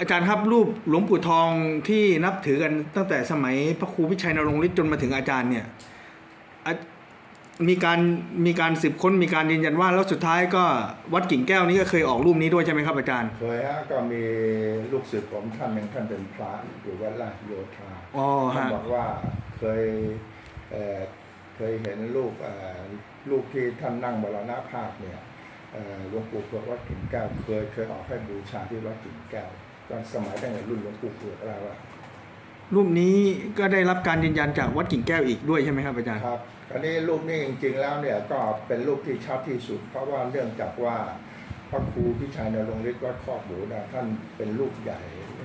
อาจารย์ครับรูปหลวงปู่ทองที่นับถือกันตั้งแต่สมัยพระครูวิชัยนรงค์ฤทธิ์จนมาถึงอาจารย์เนี่ยอะมีการมีการสืบค้นมีการยืนยันว่าแล้วสุดท้ายก็วัดกิ่งแก้วนี้ก็เคยออกรูปนี้ด้วยใช่ไหมครับอาจารย์เคยฮะก็มีลูกศิษย์ผมท่านหนึ่งท่านเป็นพระอยู่วัดราชโยธาอ๋อท่านฮะบอกว่าเคยเอ่อเคยเห็นรูปเอ่อรูปที่ท่านนั่งบรณภาพเนี่ยเอ่อหลวงปู่เผือกวัดกิ่งแก้วเคยเคยออกให้บูชาที่วัดกิ่งแก้ว ตอนสมัยตั้งแต่รุ่นหลวงปู่เผือกแล้วอะรูปนี้ก็ได้รับการยืนยันจากวัดกิ่งแก้วอีกด้วยใช่ไหมครับอาจารย์ครับอันนี้รูปนี้จริง ๆ แล้วเนี่ยก็เป็นรูปที่ชัดที่สุด เพราะว่าเนื่องจากว่าพระครูพิชัยนรงค์ฤทธิ์วัดครอบหมูนะท่านเป็นรูปใหญ่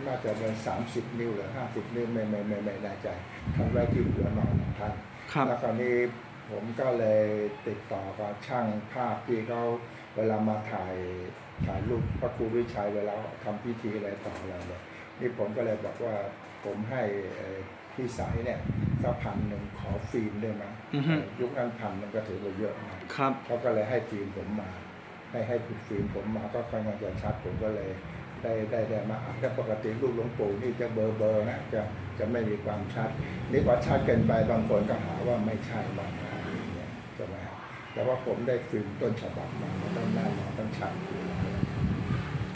น่าจะเป็นสามสิบนิ้วหรือห้าสิบนิ้วไม่ไม่ไม่ไม่แน่ใจท่านไว้ที่หัวนอนของท่านครับแล้วคราวนี้ผมก็เลยติดต่อกับช่างภาพที่เขาเวลามาถ่าย ถ่ายรูปพระครูวิชัยเวลาทำพิธีอะไรต่ออะไรเนี่ยนี่ผมก็เลยบอกว่าผมให้เอ่อพี่สายเนี่ยสักพันหนึ่งขอฟิล์มได้ไหมอือฮึเอ่อยุคนั้นพันมันก็ถือว่าเยอะนะครับเขาก็เลยให้ฟิล์มผมมาให้ให้ฟิล์มผมมาก็ค่อนข้างจะชัดผมก็เลยได้ได้ได้มาอ่านแต่ปกติรูปหลวงปู่นี่จะเบลอเบอร์นะจะจะไม่มีความชัดนี่พอชัดเกินไปบางคนก็หาว่าไม่ใช่บางอะไรอย่างเงี้ยใช่ไหมครับ แต่ว่าผมได้ฟิล์มต้นฉบับมามันต้องแน่นอนต้องชัดอยู่แล้ว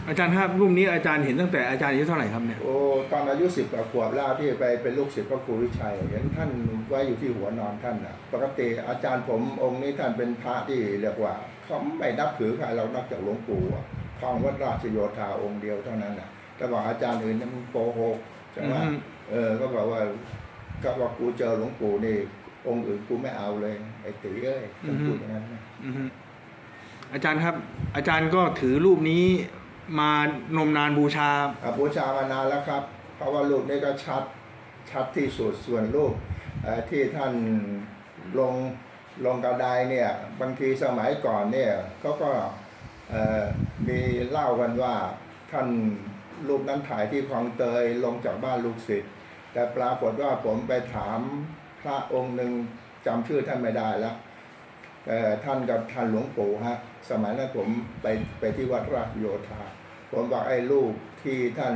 อาจารย์ครับรูปนี้อาจารย์เห็นตั้งแต่อาจารย์อายุเท่าไหร่ครับเนี่ยโอ้ตอนอายุสิบกว่าขวบแล้วที่ไปเป็นลูกศิษย์พระครูวิชัยเห็นท่านไว้อยู่ที่หัวนอนท่านนะปกติอาจารย์ผมองค์นี้ท่านเป็นพระที่เรียกว่าเขาไม่นับถือใครเรานับจากหลวงปู่อะทองวัดราชโยธาองค์เดียวเท่านั้นนะแต่บอกอาจารย์อื่นนั้นโกหกใช่ไหมอืมเออก็บอกว่าก็บอกกูเจอหลวงปู่นี่ องค์อื่นกูไม่เอาเลย ไอ้ตีเอ้ยท่านพูดอย่างนั้นนะอือฮึอาจารย์ครับ อาจารย์ก็ถือรูปนี้มานมนานบูชา อะบูชามานานแล้วครับ เพราะว่ารูปนี้ก็ชัดชัดที่สุดส่วนรูปเอ่อที่ท่านลงลงกระไดเนี่ย บางทีสมัยก่อนเนี่ยเขาก็เอ่อมีเล่ากันว่าท่านรูปนั้นถ่ายที่คลองเตยลงจากบ้านลูกศิษย์แต่ปรากฏว่าผมไปถาม พระองค์หนึ่งจำชื่อท่านไม่ได้แล้วเอ่อท่านกับท่านหลวงปู่ฮะสมัยนั้นผมไปไปที่วัดราชโยธา ผมบอกไอ้รูปที่ท่าน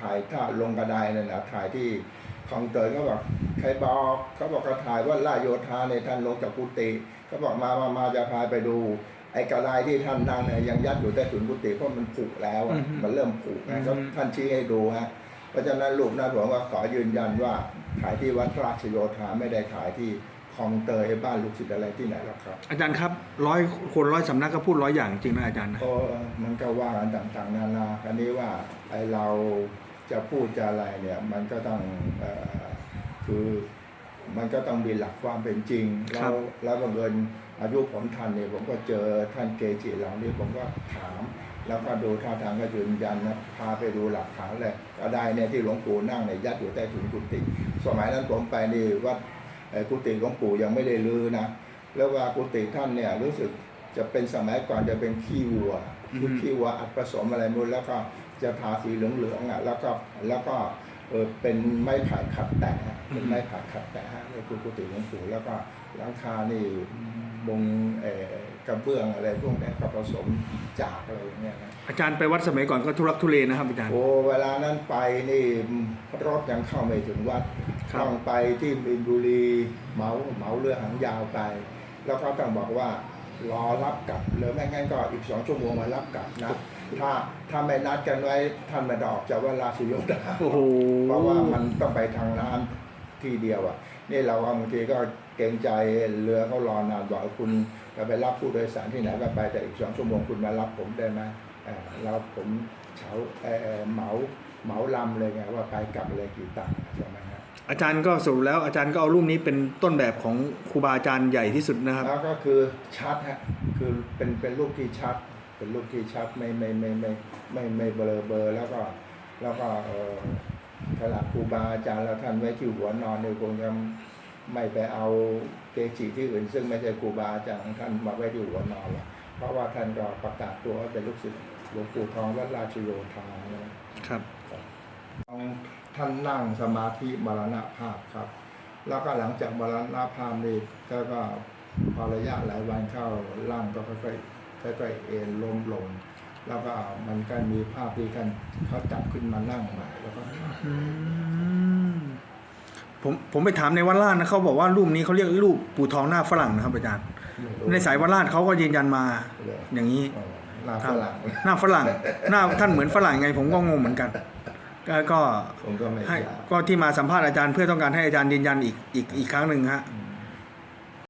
ถ่ายท่าลงกระไดนั่นนะถ่ายที่คลองเตยเขาบอกใครบอกเขาบอกก็ถ่ายว่าราชโยธาในยท่านลงจากกุฏิเขาบอกมามามาจะพาไปดูไอ้กระไดที่ท่านนั่งเนี่ยยังยัดอยู่ใต้ถุนกุฏิเพราะมันผุแล้วอะอือฮึมันเริ่มผุอืนะอฮึครับท่านชี้ให้ดูฮะ เพราะฉะนั้นรูปนั้นผมว่าขอยืนยันว่าถ่ายที่วัดราชโยธาไม่ได้ถ่ายที่คลองเตยบ้านลูกศิษย์อะไรที่ไหนหรอกครับ อาจารย์ครับร้อยคนร้อยสำนักก็พูดร้อยอย่างจริงนะอาจารย์นะ ก็มันก็ว่ากันต่างๆ นานาอันนี้ว่าไอเราจะพูดจะอะไรเนี่ยมันก็ต้องเออคือมันก็ต้องมีหลักความเป็นจริงแล้วแล้วบังเอิญอายุผมทันเนี่ยผมก็เจอท่านเกจิเหล่านี้ผมก็ถาม แล้วก็ดูท่าทางก็ยืนยันนะพาไปดูหลักฐานเลยก็ได้เนี่ยที่หลวงปู่นั่งเนี่ยยัดอยู่ใต้ถุนกุฏิสมัยนั้นผมไปนี่วัดกุฏิหลวงปู่ยังไม่ได้ลือนะแล้วว่ากุฏิท่านเนี่ยรู้สึกจะเป็นสมัยก่อนจะเป็นขี้วัวขี้วัวอัดผสมอะไรนู่นแล้วก็จะทาสีเหลืองๆอะแล้วก็แล้วก็เออเป็นไม้ไผ่ขัดแตะเป็นไม้ไผ่ขัดแตะฮะนี่คือกุฏิหลวงปู่แล้วก็หลังคานี่ มุงเอ่อกระเบื้องอะไรพวกเนี้ยก็ผสมจากอะไรอย่างเงี้ยนะอาจารย์ไปวัดสมัยก่อนก็ทุรักทุเลนะครับอาจารย์โอ้เวลานั้นไปนี่รถยังเข้าไม่ถึงวัดครับต้องไปที่บินบุรีเหมาเหมาเรือหางยาวไป แล้วก็ต้องบอกว่ารอรับกลับหรือไม่งั้นก็อีกสองชั่วโมงมารับกลับนะถ้าถ้าไม่นัดกันไว้ท่านไม่ได้ออกจากว่าราชโยธาโอ้โหเพราะว่ามันต้องไปทางน้ำ ที่เดียวอะนี่เราบางทีก็เกรงใจเรือเขารอนานบอกคุณจะไปรับผู้โดยสารที่ไหนก็ไปแต่อีกสองชั่วโมงคุณมารับผมได้ไหมเอ่อแล้วผมเฉาเอ่อเหมาเหมาลำเลยไงว่าไปกลับเลยกี่ตังค์ใช่ไหมฮะอาจารย์ก็สรุปแล้วอาจารย์ก็เอารูปนี้เป็นต้นแบบของครูบาอาจารย์ใหญ่ที่สุดนะครับแล้วก็คือชัดฮะคือเป็นเป็นรูปที่ชัด เป็นรูปที่ชัดไม่ไม่ไม่ไม่ไม่ไม่เบลอเบลอแล้วก็แล้วก็ เออขนาดครูบาอาจารย์แล้วท่านไว้ที่หัวนอนเนี่ยคงจะไม่ไปเอาเกจิที่อื่น ซึ่งไม่ใช่ครูบาอาจารย์ของท่านมาไว้ที่หัวนอนหรอกเพราะว่าท่านก็ประกาศตัวว่าเป็นลูกศิษย์หลวงปู่ทองวัดราชโยธานะครับท่านนั่งสมาธิมรณภาพครับ แล้วก็หลังจากมรณภาพนี่ก็ก็พอระยะหลายวันเข้าร่างก็ค่อยๆค่อยๆเอ็นล้มลง แล้วก็มันก็มีภาพที่ท่านเขาจับขึ้นมานั่งใหม่แล้วก็อืมผมผมไปถามในวัดล่านนะเขาบอกว่ารูปนี้เขาเรียกรูปปู่ทองหน้าฝรั่งนะครับอาจารย์ไม่รู้ในสายวัดล่านเขาก็ยืนยันมาเลยอย่างนี้เออหน้าคฝรับรั่งหน้าฝรั่งหน้าท่านเหมือนฝรั่งไง ผมก็งงเหมือนกันก็ก็ผมก็ไม่ให้ทราบก็ที่มาสัมภาษณ์อาจารย์เพื่อต้องการให้อาจารย์ยืนยันอีกอีกอีกครั้งหนึ่งฮะอืม